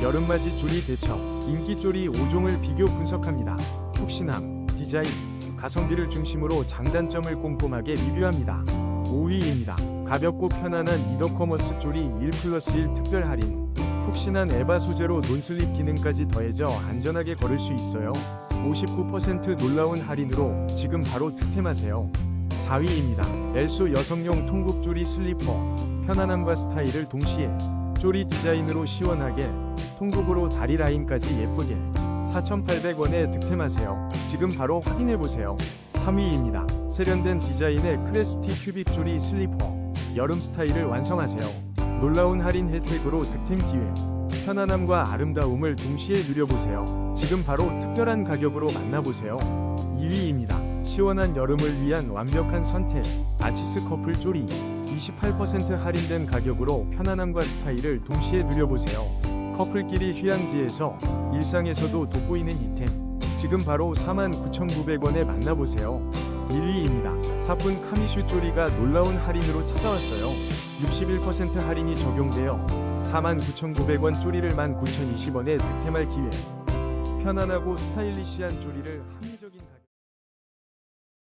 여름맞이 조리 대처, 인기 조리 5종을 비교 분석합니다. 푹신함, 디자인, 가성비를 중심으로 장단점을 꼼꼼하게 리뷰합니다. 5위입니다. 가볍고 편안한 이더커머스 조리 1 플러스 1 특별 할인. 푹신한 에바 소재로 논슬립 기능까지 더해져 안전하게 걸을 수 있어요. 59% 놀라운 할인으로 지금 바로 득템하세요. 4위입니다. 엘소 여성용 통굽 조리 슬리퍼. 편안함과 스타일을 동시에 조리 디자인으로 시원하게 통굽으로 다리 라인까지 예쁘게 4,800원에 득템하세요. 지금 바로 확인해보세요. 3위입니다. 세련된 디자인의 크레스티 큐빅 조리 슬리퍼. 여름 스타일을 완성하세요. 놀라운 할인 혜택으로 득템 기회. 편안함과 아름다움을 동시에 누려보세요. 지금 바로 특별한 가격으로 만나보세요. 2위입니다. 시원한 여름을 위한 완벽한 선택. 아치스 커플 조리. 28% 할인된 가격으로 편안함과 스타일을 동시에 누려보세요. 커플끼리 휴양지에서 일상에서도 돋보이는 이템. 지금 바로 49,900원에 만나보세요. 1위입니다. 사뿐 카미슈 쪼리가 놀라운 할인으로 찾아왔어요. 61% 할인이 적용되어 49,900원 쪼리를 19,020원에 득템할 기회. 편안하고 스타일리시한 쪼리를 합니다.